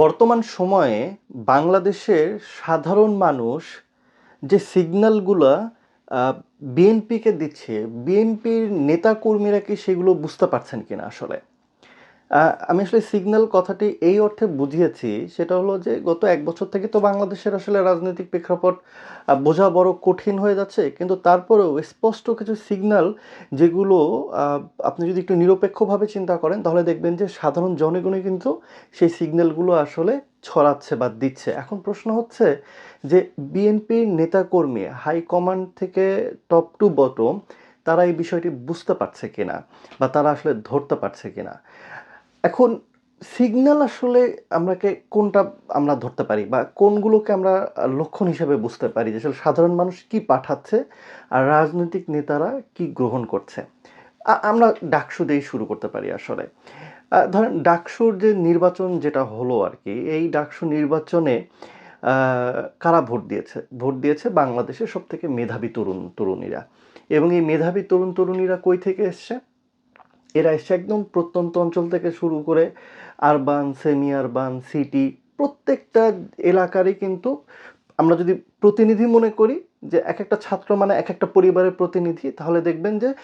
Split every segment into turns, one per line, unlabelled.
বর্তমান সময়ে বাংলাদেশের সাধারণ মানুষ যে সিগন্যালগুলো বিএনপিকে দিচ্ছে, বিএনপির নেতাকর্মীরা কি সেগুলো বুঝতে পারছেন কিনা আসলে? আমি আসলে সিগন্যাল কথাটি এই অর্থে বুঝিয়েছি, সেটা হলো যে গত এক বছর থেকে তো বাংলাদেশের আসলে রাজনৈতিক প্রেক্ষাপট বোঝা বড় কঠিন হয়ে যাচ্ছে। কিন্তু তারপরেও স্পষ্ট কিছু সিগন্যাল যেগুলো আপনি যদি একটু নিরপেক্ষভাবে চিন্তা করেন, তাহলে দেখবেন যে সাধারণ জনগণই কিন্তু সেই সিগন্যালগুলো আসলে ছড়াচ্ছে বা দিচ্ছে। এখন প্রশ্ন হচ্ছে যে বিএনপির নেতাকর্মী হাইকমান্ড থেকে টপ টু বটম তারা এই বিষয়টি বুঝতে পারছে কিনা? বা তারা আসলে ধরতে পারছে কিনা? এখন সিগন্যাল আসলে আমরাকে কোনটা আমরা ধরতে পারি বা কোনগুলোকে আমরা লক্ষণ হিসেবে বুঝতে পারি? যে আসলে সাধারণ মানুষ কি পাঠাচ্ছে আর রাজনৈতিক নেতারা কি গ্রহণ করছে? আমরা ডাকসু দিয়েই শুরু করতে পারি আসলে। ধরেন ডাকসুর যে নির্বাচন যেটা হলো আর কি, এই ডাকসু নির্বাচনে কারা ভোট দিয়েছে? ভোট দিয়েছে বাংলাদেশের সব থেকে মেধাবী তরুণ, তরুণীরা। এবং এই মেধাবী তরুণ, তরুণীরা কই থেকে এসছে? এরা এসছে একদম প্রত্যন্ত অঞ্চল থেকে শুরু করে আরবান সেমি আরবান সিটি, প্রত্যেকটা এলাকারই কিন্তু আমরা যদি প্রতিনিধি মনে করি যে এক একটা ছাত্র মানে এক একটা পরিবারের প্রতিনিধি, তাহলে দেখবেন যে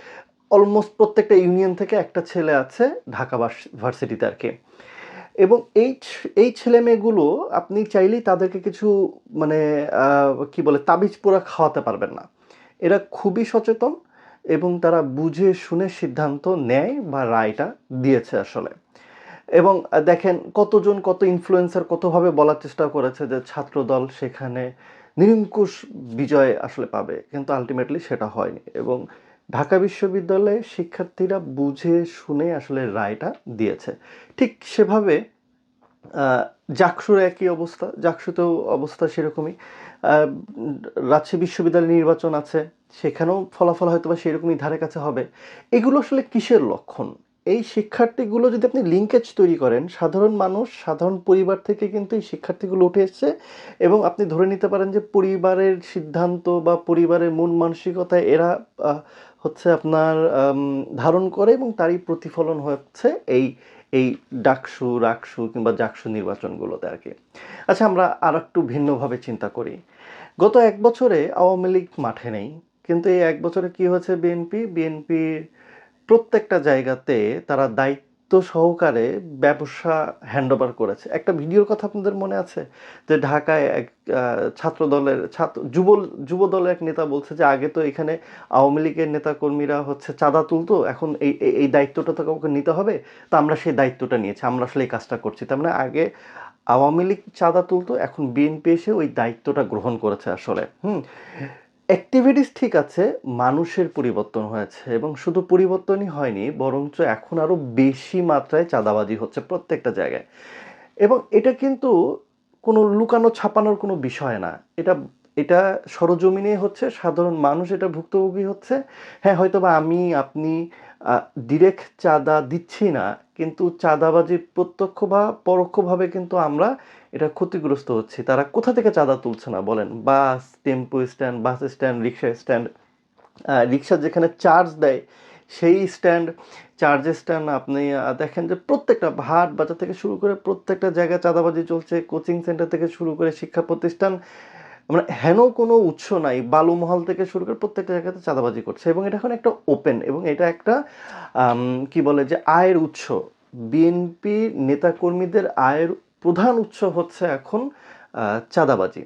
অলমোস্ট প্রত্যেকটা ইউনিয়ন থেকে একটা ছেলে আছে ঢাকা ভার্স- ভার্সিটিতে আর কি। এবং এই এই ছেলে মেয়েগুলো আপনি চাইলেই তাদেরকে কিছু মানে কি বলে, তাবিজ পোড়া খাওয়াতে পারবেন না। এরা খুবই সচেতন এবং তারা বুঝে শুনে সিদ্ধান্ত নেয় বা রায়টা দিয়েছে আসলে। এবং দেখেন কতজন কত ইনফ্লুয়েন্সার কতভাবে বলার চেষ্টা করেছে যে ছাত্রদল সেখানে নিরঙ্কুশ বিজয় আসলে পাবে, কিন্তু আলটিমেটলি সেটা হয়নি। এবং ঢাকা বিশ্ববিদ্যালয়ে শিক্ষার্থীরা বুঝে শুনে আসলে রায়টা দিয়েছে। ঠিক সেভাবে জাকসুর একই অবস্থা, জাকসুতেও অবস্থা সেরকমই। রাজশাহী বিশ্ববিদ্যালয় নির্বাচন আছে, সেখানেও ফলাফল হয়তো বা সেরকমই ধারে কাছে হবে। এগুলো আসলে কিসের লক্ষণ? এই শিক্ষার্থীগুলো যদি আপনি লিঙ্কেজ তৈরি করেন, সাধারণ মানুষ, সাধারণ পরিবার থেকে কিন্তু এই শিক্ষার্থীগুলো উঠে এসছে এবং আপনি ধরে নিতে পারেন যে পরিবারের সিদ্ধান্ত বা পরিবারের মন মানসিকতায় এরা হচ্ছে আপনার ধারণ করে এবং তারই প্রতিফলন হচ্ছে এই এই ডাকসু রাকসু কিংবা জাকসু নির্বাচনগুলোতে আর কি। আচ্ছা আমরা আর একটু ভিন্নভাবে চিন্তা করি। গত এক বছরে আওয়ামী লীগ মাঠে নেই, কিন্তু এই এক বছরে কি হয়েছে বিএনপি? বিএনপির প্রত্যেকটা জায়গাতে তারা দায়িত্ব সহকারে ব্যবসা হ্যান্ডওভার করেছে। একটা ভিডিওর কথা আপনাদের মনে আছে? যে ঢাকায় এক ছাত্র দলের ছাত্র, যুব যুব দলের এক নেতা বলছে যে আগে তো এখানে আওয়ামী লীগের নেতাকর্মীরা হচ্ছে চাঁদা তুলতো, এখন এই- এই দায়িত্বটা তো কাউকে নিতে হবে, তো আমরা সেই দায়িত্বটা নিয়েছি, আমরা আসলে এই কাজটা করছি। তার মানে আগে আওয়ামী লীগ চাঁদা তুলতো, এখন বিএনপি এসে ওই দায়িত্বটা গ্রহণ করেছে আসলে। হুম? অ্যাক্টিভিটিস ঠিক আছে, মানুষের পরিবর্তন হয়েছে এবং শুধু পরিবর্তনই হয়নি, বরঞ্চ এখন আরও বেশি মাত্রায় চাঁদাবাজি হচ্ছে প্রত্যেকটা জায়গায়। এবং এটা কিন্তু কোনো লুকানো ছাপানোর কোনো বিষয় না। এটা এটা সরজমিনে হচ্ছে, সাধারণ মানুষ এটা ভুক্তভোগী হচ্ছে। হ্যাঁ হয়তো বা আমি, আপনি ডিরেক্ট চাঁদা দিচ্ছি না, কিন্তু চাঁদাবাজি প্রত্যক্ষ বা পরোক্ষভাবে কিন্তু আমরা এটা ক্ষতিগ্রস্ত হচ্ছি। তারা কোথা থেকে চাঁদা তুলছে না বলেন? Bus, tempo stand, bus stand, rickshaw stand. Rickshaw যেখানে চার্জ দেয়, সেই স্ট্যান্ড চার্জের স্ট্যান্ড আপনি দেখেন যে প্রত্যেকটা ভাট বাজার থেকে শুরু করে প্রত্যেকটা জায়গায় চাঁদাবাজি চলছে, কোচিং সেন্টার থেকে শুরু করে শিক্ষা প্রতিষ্ঠান মানে হেন কোনো উৎস নাই, বালুমহল থেকে শুরু করে প্রত্যেকটা জায়গাতে চাঁদাবাজি করছে এবং এটা এখন একটা ওপেন এবং এটা একটা কি বলে যে আয়ের উৎস। বিএনপি নেতাকর্মীদের আয়ের প্রধান উৎস হচ্ছে এখন চাঁদাবাজি।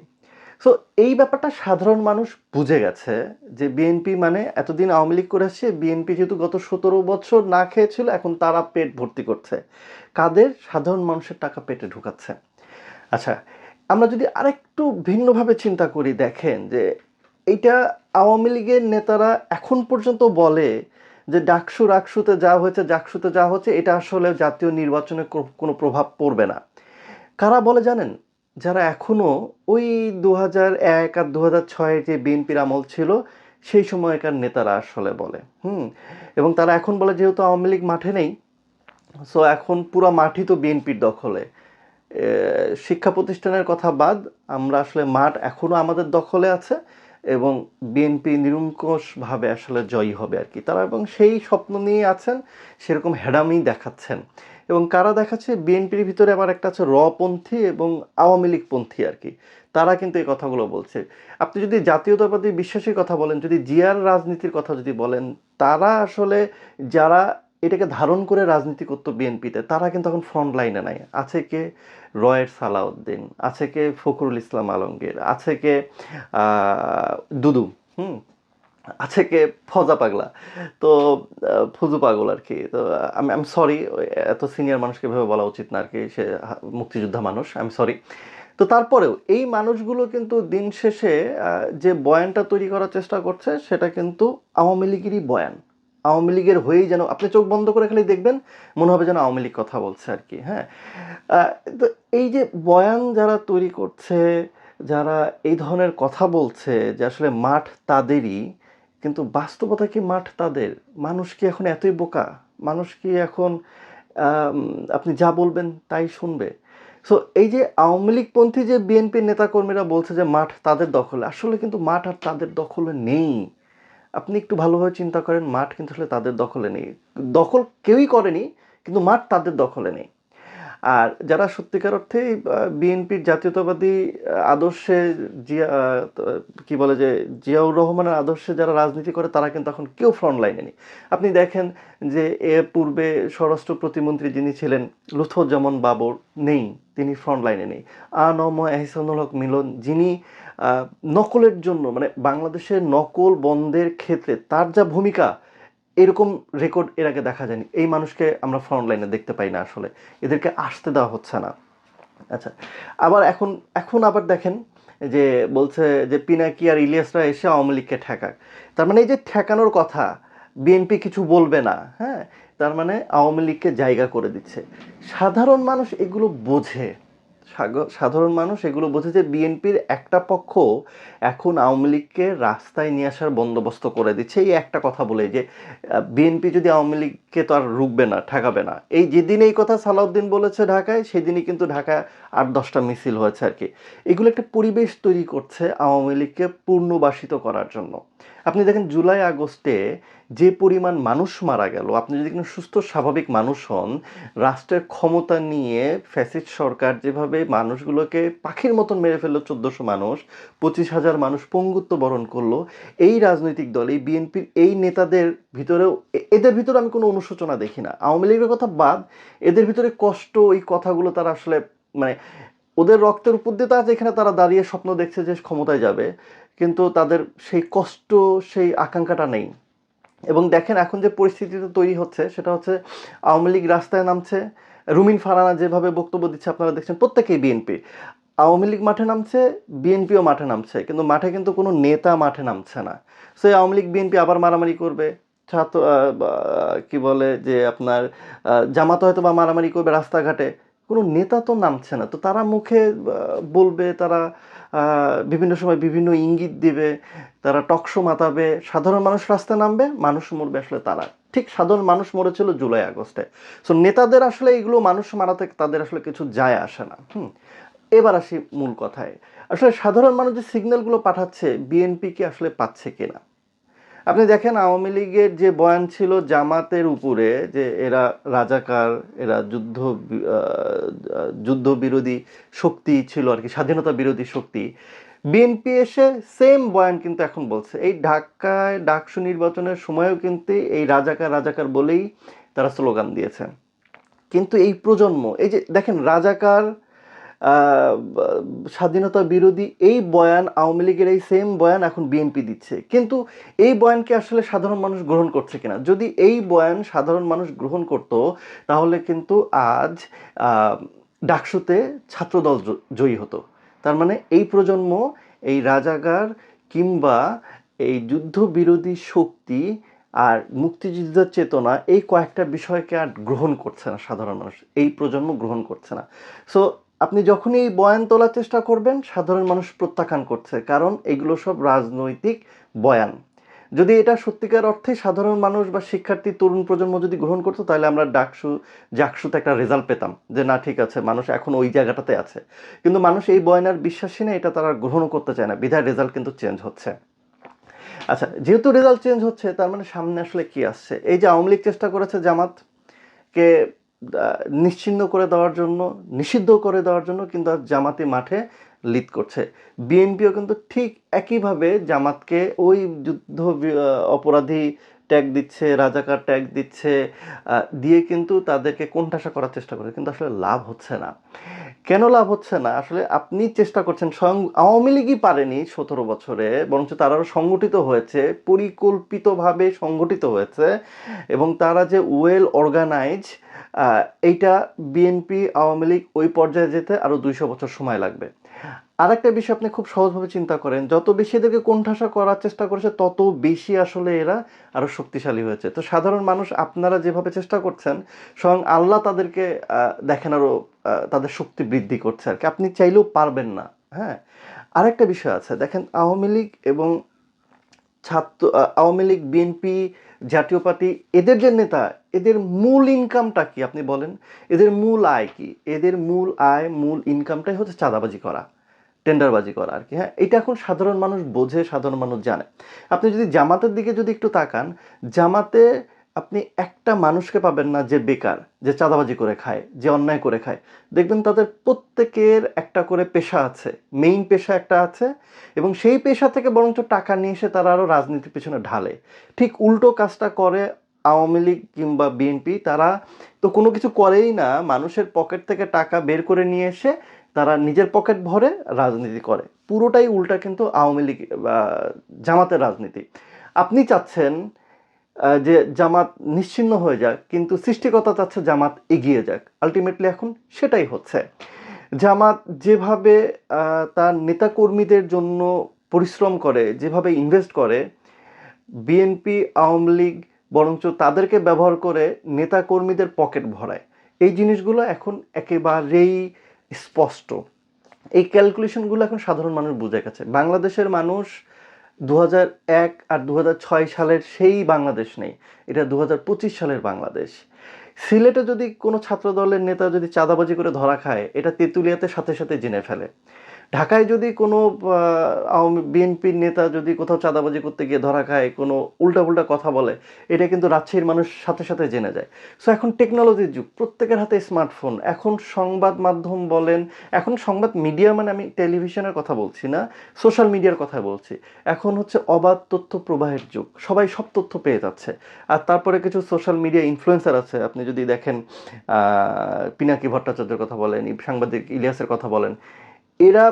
সো এই ব্যাপারটা সাধারণ মানুষ বুঝে গেছে যে বিএনপি মানে এতদিন আওয়ামী লীগ করে আসছে, বিএনপি যেহেতু গত সতেরো বছর না খেয়েছিল, এখন তারা পেট ভর্তি করছে। কাদের? সাধারণ মানুষের টাকা পেটে ঢুকাচ্ছে। আচ্ছা আমরা যদি আরেকটু ভিন্নভাবে চিন্তা করি, দেখেন যে এইটা আওয়ামী লীগের নেতারা এখন পর্যন্ত বলে যে ডাকসু রাকসুতে যা হয়েছে, জাকসুতে যা হচ্ছে, এটা আসলে জাতীয় নির্বাচনে কোনো প্রভাব পড়বে না। কারা বলে জানেন? যারা এখনও ওই দু হাজার এক আর দু হাজার ছয়ের যে বিএনপির আমল ছিল, সেই সময়কার নেতারা আসলে বলে, হুম? এবং তারা এখন বলে যেহেতু আওয়ামী লীগ মাঠে নেই, সো এখন পুরো মাঠই তো বিএনপির দখলে। শিক্ষা প্রতিষ্ঠানের কথা বাদ, আমরা আসলে মাঠ এখনও আমাদের দখলে আছে এবং বিএনপি নিরঙ্কুশভাবে আসলে জয়ী হবে আর কি। তারা এবং সেই স্বপ্ন নিয়ে আছেন, সেরকম হেডামি দেখাচ্ছেন। এবং কারা দেখাচ্ছে? বিএনপির ভিতরে আবার একটা আছে রপন্থী এবং আওয়ামী লীগপন্থী আর কি। তারা কিন্তু এই কথাগুলো বলছে। আপনি যদি জাতীয়তাবাদী বিশ্বাসের কথা বলেন, যদি জিয়ার রাজনীতির কথা যদি বলেন, তারা আসলে যারা এটাকে ধারণ করে রাজনীতি করতো বিএনপিতে, তারা কিন্তু এখন ফ্রন্ট লাইনে নাই। আছে কে রয়ের সালাউদ্দিন, আছে কে ফখরুল ইসলাম আলমগীর, আছে কে দুদু, হুম? আছে কে ফজা পাগলা। তো ফজু পাগল আর কি। তো, আমি আমি সরি এত সিনিয়র মানুষকে ভেবে বলা উচিত না আর কি, সে মুক্তিযোদ্ধা মানুষ আমি সরি তো তারপরেও এই মানুষগুলো কিন্তু দিন শেষে যে বয়ানটা তৈরি করার চেষ্টা করছে, সেটা কিন্তু আওয়ামী লীগেরই বয়ান। আওয়ামী লীগের হয়েই যেন, আপনি চোখ বন্ধ করে খালি দেখবেন, মনে হবে যেন আওয়ামী লীগ কথা বলছে আর কি হ্যাঁ? তো এই যে বয়ান যারা তৈরি করছে, যারা এই ধরনের কথা বলছে যে আসলে মাঠ তাদেরই, কিন্তু বাস্তবতা কি মাঠ তাদের? মানুষ কি এখন এতই বোকা? মানুষ কি এখন আপনি যা বলবেন তাই শুনবে? সো এই যে আওয়ামী লীগপন্থী যে বিএনপির নেতাকর্মীরা বলছে যে মাঠ তাদের দখলে, আসলে কিন্তু মাঠ আর তাদের দখলে নেই। আপনি একটু ভালোভাবে চিন্তা করেন, মাঠ কিন্তু আসলে তাদের দখলে নেই। দখল কেউই করেনি, কিন্তু মাঠ তাদের দখলে নেই। আর যারা সত্যিকার অর্থে বিএনপির জাতীয়তাবাদী আদর্শে জিয়া কি বলে যে, জিয়াউর রহমানের আদর্শে যারা রাজনীতি করে, তারা কিন্তু এখন কেউ ফ্রন্ট লাইনে নেই। আপনি দেখেন যে এ পূর্বে স্বরাষ্ট্র প্রতিমন্ত্রী যিনি ছিলেন, লুৎফুজ্জামান বাবর নেই, তিনি ফ্রন্ট লাইনে নেই। আনম এহসানুল হক মিলন যিনি নকলের জন্য মানে বাংলাদেশের নকল বন্ধের ক্ষেত্রে তার যা ভূমিকা, এরকম রেকর্ড এর আগে দেখা যায়নি। এই মানুষকে আমরা ফ্রন্ট লাইনে দেখতে পাই না আসলে। এদেরকে আসতে দেওয়া হচ্ছে না। আচ্ছা আবার এখন এখন আবার দেখেন যে বলছে যে পিনাকি আর ইলিয়াসরা এসে আওয়ামী লীগকে ঠেকাক। তার মানে এই যে ঠেকানোর কথা বিএনপি কিছু বলবে না হ্যাঁ? তার মানে আওয়ামী লীগকে জায়গা করে দিচ্ছে। সাধারণ মানুষ এগুলো বোঝে। সাধারণ মানুষ এগুলো বোঝে যে বিএনপির একটা পক্ষ এখন আওয়ামী লীগকে রাস্তায় নিয়ে আসার বন্দোবস্ত করে দিচ্ছে। এই একটা কথা বলে যে বিএনপি যদি আওয়ামী লীগকে তো আর রুখবে না, ঠেকাবে না। এই যেদিন এই কথা সালাউদ্দিন বলেছে ঢাকায়, সেদিনই কিন্তু ঢাকা আট দশটা মিছিল হয়েছে আর কি। এগুলো একটা পরিবেশ তৈরি করছে আওয়ামী লীগকে পূর্ণবাসিত করার জন্য। আপনি দেখেন জুলাই আগস্টে যে পরিমাণ মানুষ মারা গেল, আপনি যদি কোনো সুস্থ, স্বাভাবিক মানুষ হন, রাষ্ট্রের ক্ষমতা নিয়ে ফ্যাসিস্ট সরকার যেভাবে মানুষগুলোকে পাখির মতন মেরে ফেলল, চোদ্দোশো মানুষ, পঁচিশ হাজার মানুষ পঙ্গুত্ব বরণ করল, এই রাজনৈতিক দল, এই বিএনপির এই নেতাদের ভিতরেও এদের ভিতরে আমি কোনো অনুশোচনা দেখি না। আওয়ামী লীগের কথা বাদ, এদের ভিতরে কষ্ট, এই কথাগুলো তারা আসলে মানে ওদের রক্তের উপর দিয়ে তো আছে এখানে তারা দাঁড়িয়ে স্বপ্ন দেখছে যে ক্ষমতায় যাবে। কিন্তু তাদের সেই কষ্ট, সেই আকাঙ্ক্ষাটা নেই। এবং দেখেন এখন যে পরিস্থিতিটা তৈরি হচ্ছে, সেটা হচ্ছে আওয়ামী লীগ রাস্তায় নামছে। রুমিন ফারানা যেভাবে বক্তব্য দিচ্ছে, আপনারা দেখছেন প্রত্যেকেই বিএনপি আওয়ামী লীগ মাঠে নামছে বিএনপিও মাঠে নামছে, কিন্তু মাঠে কিন্তু কোনো নেতা মাঠে নামছে না। সো আওয়ামী লীগ বিএনপি আবার মারামারি করবে। ছাত্র কি বলে যে আপনার জামাত হয়তো বা মারামারি করবে রাস্তাঘাটে। কোনো নেতা তো নামছে না। তো তারা মুখে বলবে, তারা বিভিন্ন সময় বিভিন্ন ইঙ্গিত দিবে, তারা টকশো মাতাবে, সাধারণ মানুষ রাস্তায় নামবে, মানুষ মরবে আসলে তারা। ঠিক সাধারণ মানুষ মরেছিল জুলাই, আগস্টে। সো নেতাদের আসলে এগুলো মানুষ মারাতে তাদের আসলে কিছু যায় আসে না। হুম, এবার আসি মূল কথায়। আসলে সাধারণ মানুষ যে সিগন্যালগুলো পাঠাচ্ছে বিএনপি কি আসলে পাচ্ছে কিনা? আপনি দেখেন, আওয়ামী লীগের যে বয়ান ছিল জামাতের উপরে, যে এরা রাজাকার, এরা যুদ্ধ যুদ্ধ বিরোধী শক্তি ছিল আর কি, স্বাধীনতা বিরোধী শক্তি, বিএনপি এসে সেম বয়ান কিন্তু এখন বলছে। এই ঢাকায় ডাকসু নির্বাচনের সময়ও কিন্তু এই রাজাকার রাজাকার বলেই তারা স্লোগান দিয়েছে। কিন্তু এই প্রজন্ম, এই যে দেখেন, রাজাকার স্বাধীনতা বিরোধী এই বয়ান আওয়ামী লীগের এই সেম বয়ান এখন বিএনপি দিচ্ছে। কিন্তু এই বয়ানকে আসলে সাধারণ মানুষ গ্রহণ করছে কিনা? যদি এই বয়ান সাধারণ মানুষ গ্রহণ করত, তাহলে কিন্তু আজ ডাকসুতে ছাত্রদল জয়ী হতো। তার মানে এই প্রজন্ম, এই রাজাগার কিংবা এই যুদ্ধ বিরোধী শক্তি আর মুক্তিযুদ্ধের চেতনা, এই কয়েকটা বিষয়কে আর গ্রহণ করছে না সাধারণ মানুষ। এই প্রজন্ম গ্রহণ করছে না। সো আপনি যখনই বয়ান তোলার চেষ্টা করবেন সাধারণ মানুষ প্রত্যাখ্যান করছে কারণ এগুলো সব রাজনৈতিক বয়ান। যদি এটা সত্যিকার অর্থে সাধারণ মানুষ বা শিক্ষার্থী তরুণ প্রজন্ম যদি গ্রহণ করতো তাহলে আমরা ডাকসু জাকসুতে একটা রেজাল্ট পেতাম যে না ঠিক আছে মানুষ এখন ওই জায়গাটাতে আছে। কিন্তু মানুষ এই বয়ানের বিশ্বাসী না এটা তারা গ্রহণও করতে চায় না। বিধায় রেজাল্ট কিন্তু চেঞ্জ হচ্ছে। আচ্ছা যেহেতু রেজাল্ট চেঞ্জ হচ্ছে তার মানে সামনে আসলে কি আসছে? এই যে আওয়ামী লীগ চেষ্টা করেছে জামাতকে আহ, নিশ্চিহ্ন করে দেওয়ার জন্য, নিষিদ্ধ করে দেওয়ার জন্য কিন্তু জামাতি মাঠে লিড করছে। বিএনপিও কিন্তু ঠিক একইভাবে জামাতকে ওই যুদ্ধ অপরাধী ট্যাগ দিচ্ছে, রাজাকার ট্যাগ দিচ্ছে দিয়ে কিন্তু তাদেরকে কোণঠাসা করার চেষ্টা করে। কিন্তু আসলে লাভ হচ্ছে না। কেন লাভ হচ্ছে না? আসলে আপনি চেষ্টা করছেন স্বয়ং আওয়ামী লীগই পারেনি সতেরো বছরে, বরঞ্চ তারাও সংগঠিত হয়েছে, পরিকল্পিতভাবে সংগঠিত হয়েছে, এবং তারা যে ওয়েল অর্গানাইজ এইটা বিএনপি আওয়ামী লীগ ওই পর্যায়ে যেতে আরও দুইশো বছর সময় লাগবে। আরেকটা বিষয় আপনি খুব সহজভাবে চিন্তা করেন যত বেশি এদেরকে কোণঠাসা করার চেষ্টা করেছে তত বেশি আসলে এরা আরও শক্তিশালী হয়েছে। তো সাধারণ মানুষ আপনারা যেভাবে চেষ্টা করছেন স্বয়ং আল্লাহ তাদেরকে দেখেন আরও আহ, তাদের শক্তি বৃদ্ধি করছে আর কি। আপনি চাইলেও পারবেন না হ্যাঁ? আরেকটা বিষয় আছে দেখেন আওয়ামী লীগ এবং ছাত্র Awami League BNP Jatiya party এদের যে নেতা এদের মূল ইনকামটা কি আপনি বলেন? এদের মূল আয় কি? এদের মূল আয় মূল ইনকামটাই হচ্ছে চাঁদাবাজি করা। টেন্ডারবাজি করা আর কি হ্যাঁ? এটা এখন সাধারণ মানুষ বোঝে, সাধারণ মানুষ জানে। আপনি যদি জামাতের দিকে যদি একটু তাকান, জামাতে আপনি একটা মানুষকে পাবেন না যে বেকার, যে চাঁদাবাজি করে খায়, যে অন্যায় করে খায়। দেখবেন তাদের প্রত্যেকের একটা করে পেশা আছে মেইন পেশা একটা আছে, এবং সেই পেশা থেকে বরঞ্চ টাকা নিয়ে এসে তারা আরও রাজনীতির পেছনে ঢালে। ঠিক উল্টো কাজটা করে আওয়ামী লীগ কিংবা বিএনপি, তারা তো কোনো কিছু করেই না, মানুষের পকেট থেকে টাকা বের করে নিয়ে এসে তারা নিজের পকেট ভরে রাজনীতি করে। পুরোটাই উল্টা কিন্তু আওয়ামী লীগ জামাতের রাজনীতি। আপনি চাচ্ছেন যে জামাত নিশ্চিন্ন হয়ে যাক, কিন্তু সৃষ্টিকতা চাচ্ছে জামাত এগিয়ে যাক। আলটিমেটলি এখন সেটাই হচ্ছে। জামাত যেভাবে তার নেতাকর্মীদের জন্য পরিশ্রম করে, যেভাবে ইনভেস্ট করে বিএনপি আওয়ামী লীগ, বরঞ্চ তাদেরকে ব্যবহার করে নেতাকর্মীদের পকেট ভরায়। এই জিনিসগুলো এখন একেবারেই স্পষ্ট। এই ক্যালকুলেশনগুলো এখন সাধারণ মানুষ বুঝে গেছে। বাংলাদেশের মানুষ দু এক আর দু সালের সেই বাংলাদেশ নেই। এটা দু হাজার পঁচিশ সালের বাংলাদেশ। সিলেটে যদি কোনো ছাত্র দলের নেতা যদি চাঁদাবাজি করে ধরা খায়, এটা তেঁতুলিয়াতে সাথে সাথে জেনে ফেলে। ঢাকায় যদি কোনো বিএনপির নেতা যদি কোথাও চাঁদাবাজি করতে গিয়ে ধরা খায়, কোনো উল্টাপুল্টা কথা বলে, এটা কিন্তু রাজশাহীর মানুষ সাথে সাথে জেনে যায়। সো এখন টেকনোলজির যুগ, প্রত্যেকের হাতে স্মার্টফোন এখন সংবাদ মাধ্যম বলেন, এখন সংবাদ মিডিয়া মানে আমি টেলিভিশনের কথা বলছি না সোশ্যাল মিডিয়ার কথা বলছি। এখন হচ্ছে অবাধ তথ্য প্রবাহের যুগ, সবাই সব তথ্য পেয়ে যাচ্ছে। আর তারপরে কিছু সোশ্যাল মিডিয়া ইনফ্লুয়েন্সার আছে, আপনি যদি দেখেন পিনাকি ভট্টাচার্যের কথা বলেন, সাংবাদিক ইলিয়াসের কথা বলেন এরা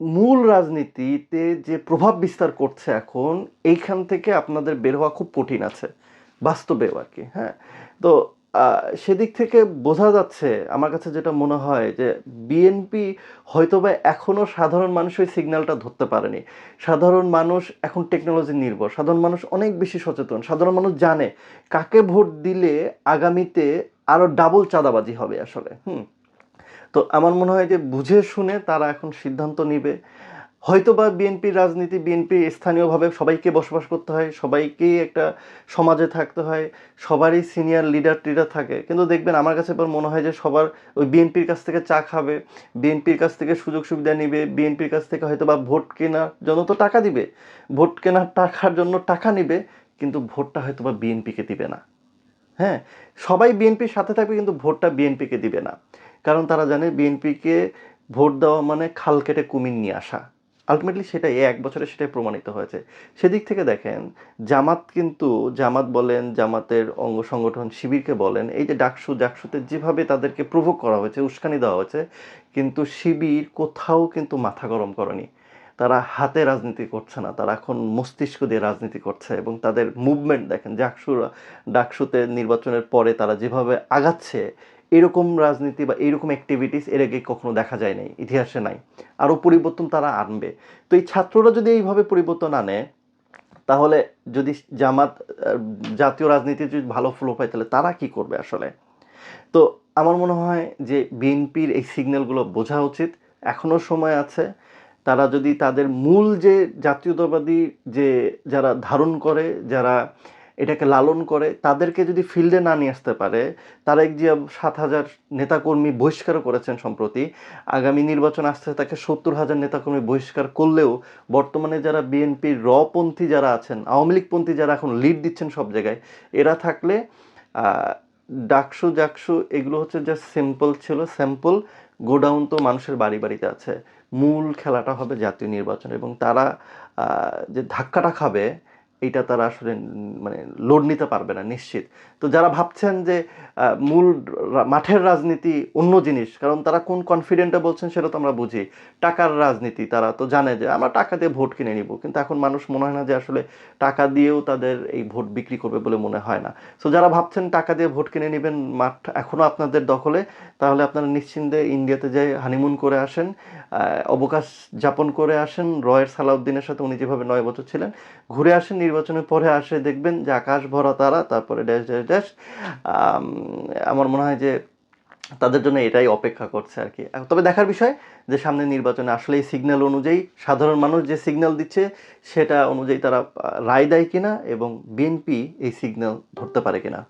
মূল রাজনীতিতে যে প্রভাব বিস্তার করছে এখন, এইখান থেকে আপনাদের বের হওয়া খুব কঠিন আছে বাস্তবেও আর কি হ্যাঁ? তো সেদিক থেকে বোঝা যাচ্ছে, আমার কাছে যেটা মনে হয় যে বিএনপি হয়তোবা এখনও সাধারণ মানুষ ওই সিগন্যালটা ধরতে পারেনি। সাধারণ মানুষ এখন টেকনোলজি নির্ভর, সাধারণ মানুষ অনেক বেশি সচেতন, সাধারণ মানুষ জানে কাকে ভোট দিলে আগামীতে আরও ডাবল চাঁদাবাজি হবে আসলে, হুম? তো আমার মনে হয় যে বুঝে শুনে তারা এখন সিদ্ধান্ত নিবে। হয়তো বা বিএনপির রাজনীতি, বিএনপি স্থানীয়ভাবে সবাইকে বসবাস করতে হয়, সবাইকেই একটা সমাজে থাকতে হয়, সবারই সিনিয়র লিডার, টিডার থাকে। কিন্তু দেখবেন আমার কাছে এবার মনে হয় যে সবার ওই বিএনপির কাছ থেকে চা খাবে, বিএনপির কাছ থেকে সুযোগ সুবিধা নিবে, বিএনপির কাছ থেকে হয়তো বা ভোট কেনার জন্য তো টাকা দিবে, ভোট কেনার টাকার জন্য টাকা নিবে, কিন্তু ভোটটা হয়তো বা বিএনপিকে দিবে না। হ্যাঁ সবাই বিএনপির সাথে থাকবে কিন্তু ভোটটা বিএনপিকে দিবে না। কারণ তারা জানে বিএনপিকে ভোট দেওয়া মানে খাল কেটে কুমির নিয়ে আসা। আলটিমেটলি সেটাই এক বছরে সেটাই প্রমাণিত হয়েছে। সেদিক থেকে দেখেন, জামাত কিন্তু, জামাত বলেন, জামাতের অঙ্গ সংগঠন শিবিরকে বলেন, এই যে ডাকসু ডাকসুতে যেভাবে তাদেরকে প্রভোগ করা হয়েছে, উস্কানি দেওয়া হয়েছে, কিন্তু শিবির কোথাও কিন্তু মাথা গরম করেনি। তারা হাতে রাজনীতি করছে না, তারা এখন মস্তিষ্ক দিয়ে রাজনীতি করছে এবং তাদের মুভমেন্ট দেখেন ডাকসু ডাকসুতে নির্বাচনের পরে তারা যেভাবে আগাচ্ছে এরকম রাজনীতি বা এরকম অ্যাক্টিভিটিস এর আগে কখনো দেখা যায় নাই, ইতিহাসে নাই। আরও পরিবর্তন তারা আনবে। তো এই ছাত্ররা যদি এইভাবে পরিবর্তন আনে, তাহলে যদি জামাত জাতীয় রাজনীতি যদি ভালো ফ্লো পায়, তাহলে তারা কি করবে আসলে? তো আমার মনে হয় যে বিএনপির এই সিগন্যালগুলো বোঝা উচিত। এখনও সময় আছে। তারা যদি তাদের মূল যে জাতীয়তাবাদী যে যারা ধারণ করে, যারা এটাকে লালন করে, তাদেরকে যদি ফিল্ডে না নিয়ে আসতে পারে তারা এক যে সাত হাজার নেতাকর্মী বহিষ্কারও করেছেন সম্প্রতি। আগামী নির্বাচন আসতে তাকে সত্তর হাজার নেতাকর্মী বহিষ্কার করলেও বর্তমানে যারা বিএনপির রপন্থী যারা আছেন, আওয়ামী লীগপন্থী যারা এখন লিড দিচ্ছেন সব জায়গায়, এরা থাকলে ডাকসু, জাকসু এগুলো হচ্ছে জাস্ট সিম্পল ছিল স্যাম্পল গোডাউন তো মানুষের বাড়ি বাড়িতে আছে। মূল খেলাটা হবে জাতীয় নির্বাচন এবং তারা যে ধাক্কাটা খাবে এইটা তারা আসলে মানে লোড নিতে পারবে না নিশ্চিত। তো যারা ভাবছেন যে মূল মাঠের রাজনীতি অন্য জিনিস, কারণ তারা কোন কনফিডেন্টে বলছেন সেটা তো আমরা বুঝি। টাকার রাজনীতি তারা তো জানে যে, আমরা টাকা দিয়ে ভোট কিনে নিব। কিন্তু এখন মানুষ মনে হয় না যে আসলে টাকা দিয়েও তাদের এই ভোট বিক্রি করবে বলে মনে হয় না। সো যারা ভাবছেন টাকা দিয়ে ভোট কিনে নেবেন মাঠ এখনও আপনাদের দখলে, তাহলে আপনারা নিশ্চিন্তে ইন্ডিয়াতে যাই হানিমুন করে আসেন অবকাশ যাপন করে আসেন। রয়ের সালাউদ্দিনের সাথে উনি যেভাবে নয় বছর ছিলেন, ঘুরে আসেন নির্বাচনের পরে আসে দেখবেন যে আকাশ ভরা তারা, তারপরে ড্যাশ ড্যাশ আম, আমার মনে হয় যে তাদের জন্য এটাই অপেক্ষা করছে আর কি। তবে দেখার বিষয় যে সামনে নির্বাচনে আসলে এই সিগন্যাল অনুযায়ী সাধারণ মানুষ যে সিগন্যাল দিচ্ছে সেটা অনুযায়ী তারা রায় দেয় কিনা এবং বিএনপি এই সিগন্যাল ধরতে পারে কিনা।